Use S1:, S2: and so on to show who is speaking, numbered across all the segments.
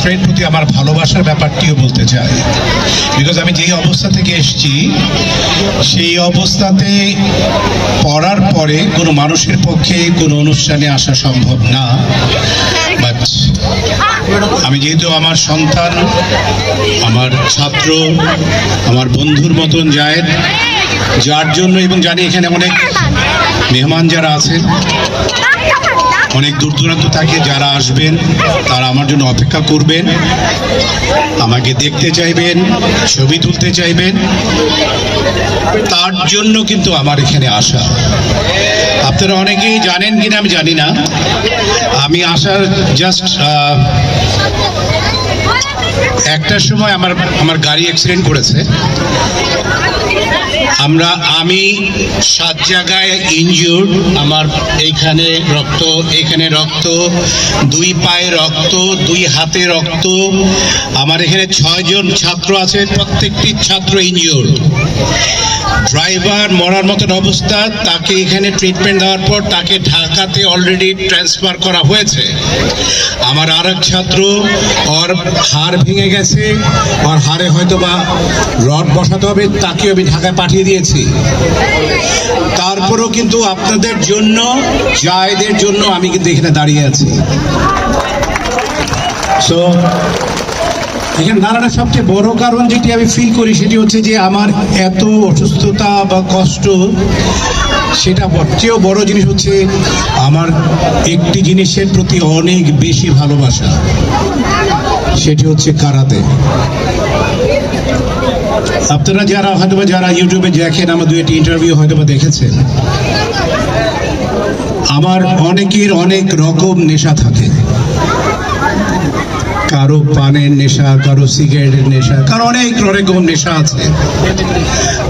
S1: ছাত্রের প্রতি আমার ভালোবাসার ব্যাপারটিও বলতে চাই। বিকজ আমি যেই অবস্থা থেকে এসেছি, সেই অবস্থাতে পড়ার পরে কোনো মানুষের পক্ষে কোনো অনুষ্ঠানে আসা সম্ভব না। বাট আমি যেহেতু আমার সন্তান, আমার ছাত্র, আমার বন্ধুর মতন যায় যার জন্য এবং জানি এখানে অনেক মেহমান যারা আছেন অনেক দূর দূরান্ত থেকে যারা আসবেন, তারা আমার জন্য অপেক্ষা করবেন। আমাকে দেখতে চাইবেন, ছবি তুলতে চাইবেন। তার জন্য কিন্তু আমার এখানে আসা। আপনারা অনেকেই জানেন কিনা আমি জানি না। আমি আসার জাস্ট একটার সময় আমার আমার গাড়ি অ্যাক্সিডেন্ট করেছে। আমরা, আমি সাত জায়গায় ইনজিউর আমার এইখানে রক্ত, এখানে রক্ত, দুই পায়ে রক্ত, দুই হাতে রক্ত। আমার এখানে ছয়জন ছাত্র আছে, প্রত্যেকটি ছাত্র ইনজিউর ড্রাইভার মরার মতন অবস্থা, তাকে এখানে ট্রিটমেন্ট দেওয়ার পর তাকে ঢাকাতে অলরেডি ট্রান্সফার করা হয়েছে। আমার আর এক ছাত্র, ওর হাড় ভেঙে গেছে, ওর হাড়ে হয়তো বা রড বসাতে হবে তাকে আমি ঢাকায় পাঠিয়ে দিয়েছি। তারপরেও কিন্তু আপনাদের জন্য, জায়দের জন্য আমি কিন্তু এখানে দাঁড়িয়ে আছি। সো এখানে দাঁড়ানোর সবচেয়ে বড় কারণ যেটি আমি ফিল করি সেটি হচ্ছে যে আমার এত অসুস্থতা বা কষ্ট, সেটা চেয়েও বড় জিনিস হচ্ছে আমার একটি জিনিসের প্রতি অনেক বেশি ভালোবাসা, সেটি হচ্ছে কারাতে। আপনারা যারা, হয়তোবা যারা ইউটিউবে দেখেন, আমার দু একটি ইন্টারভিউ হয়তোবা দেখেছেন, আমার অনেকের অনেক রকম নেশা থাকে। কারও পানের নেশা, কারও সিগারেটের নেশা, কারও অনেক রকম নেশা আছে।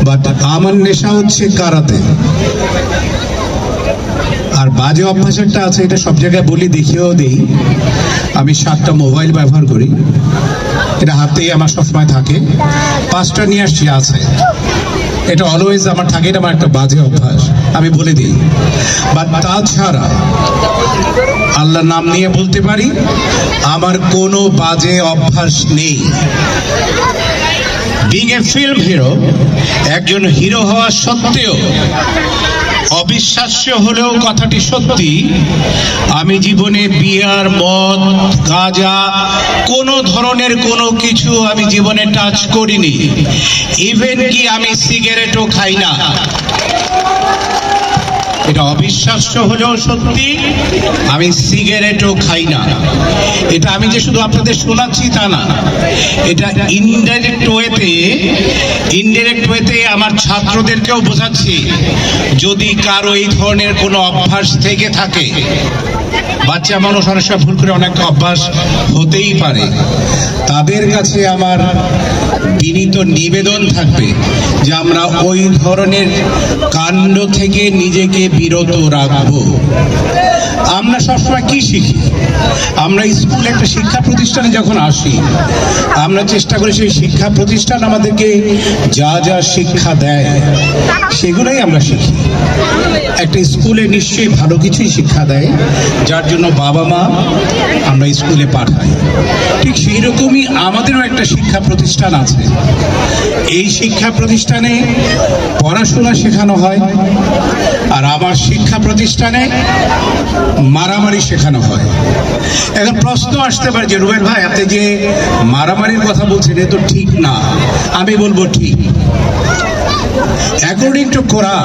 S1: বাট আমার নেশা হচ্ছে কারাতে। আর বাজে অভ্যাস একটা আছে, এটা সব জায়গায় বলি, দেখিয়েও দিই। আমি সাতটা মোবাইল ব্যবহার করি। এটা হাতেই আমার সবসময় থাকে। পাঁচটা নিয়ে আসছি আছে। এটা অলওয়েজ আমার থাকে এটা আমার একটা বাজে অভ্যাস। আমি বলে দিই। বা তাছাড়া, আল্লাহর নাম নিয়ে বলতে পারি, আমার কোনো বাজে অভ্যাস নেই। বিং এ ফিল্ম হিরো একজন হিরো হওয়া সত্ত্বেও অবিশ্বাস্য হলেও কথাটি সত্যি। আমি জীবনে বিয়ার মদ, গাঁজা, কোনো ধরনের কোনো কিছু আমি জীবনে টাচ করিনি। ইভেন কি আমি সিগারেটও খাই না। এটা অবিশ্বাস্য হলেও সত্যি, আমি সিগারেটও খাই না। এটা আমি যে শুধু আপনাদের শোনাচ্ছি তা না, এটা ইনডাইরেক্ট ওয়েতে ইনডাইরেক্ট ওয়েতে আমার ছাত্রদেরকেও বোঝাচ্ছি, যদি কারও এই ধরনের কোনো অভ্যাস থেকে থাকে, বাচ্চা মানুষ অনেক সময় ভুল করে অনেক অভ্যাস হতেই পারে, তাদের কাছে আমার বিনীত নিবেদন থাকবে যে আমরা ওই ধরনের কাণ্ড থেকে নিজেকে বিরত রাখব। সবসময় কি শিখি? আমরা স্কুলে একটা শিক্ষা প্রতিষ্ঠানে যখন আসি, আমরা চেষ্টা করি সেই শিক্ষা প্রতিষ্ঠান আমাদেরকে যা যা শিক্ষা দেয়, সেগুলোই আমরা শিখি। একটা স্কুলে নিশ্চয়ই ভালো কিছুই শিক্ষা দেয়, যার জন্য বাবা মা আমরা স্কুলে পাঠাই। ঠিক সেই রকমই আমাদেরও একটা শিক্ষা প্রতিষ্ঠান আছে। এই শিক্ষা প্রতিষ্ঠানে পড়াশোনা শেখানো হয়, আর আমার শিক্ষা প্রতিষ্ঠানে মারামারি শেখানো হয়। এখন প্রশ্ন আসতে পারে যে, রুবেল ভাই, আপনি যে মারামারির কথা বলছেন তো ঠিক না। আমি বলব ঠিক। অ্যাকর্ডিং টু কোরআন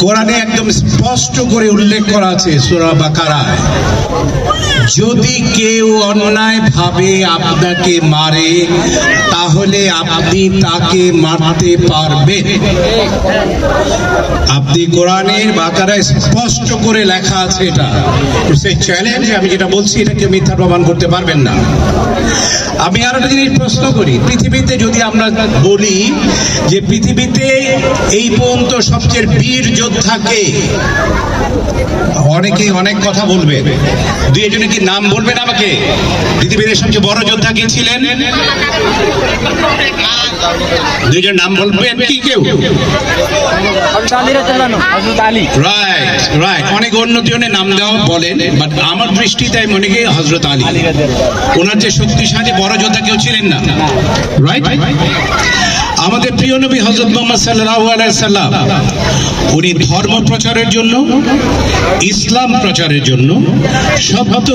S1: কোরআনে একদম স্পষ্ট করে উল্লেখ করা আছে সুরা বাকারায়। যদি কেউ অন্যায় ভাবে আপনাকে মারে, তাহলে আপনি তাকে মারতে পারবেন। আপনি কোরআনের বাকারায় স্পষ্ট করে লেখা আছে এটা। সেই চ্যালেঞ্জ আমি যেটা বলছি, এটাকে মিথ্যা প্রমাণ করতে পারবেন না। আমি আর একটা জিনিস প্রশ্ন করি, পৃথিবীতে যদি আমরা বলি যে পৃথিবীতে এই পর্যন্ত সবচেয়ে বীর যোদ্ধাকে অনেকে অনেক কথা বলবে। দুই একজনে কি নাম বলবেন আমাকে? পৃথিবীর সবচেয়ে বড় যোদ্ধা কে ছিলেন? দুইজন নাম বলবেন কি কেউ? রাইট অনেক অন্যজনের নাম দেওয়া বলেন। বাট আমার দৃষ্টিতে আমি মনে করি হজরত আলী। ওনার যে শক্তিশালী বড় যোদ্ধা কেউ ছিলেন না। রাইট নবী হজরত মোহাম্মদ সাল্লাহ সাল্লাম উনি ধর্ম প্রচারের জন্য ইসলাম প্রচারের জন্য শব্দ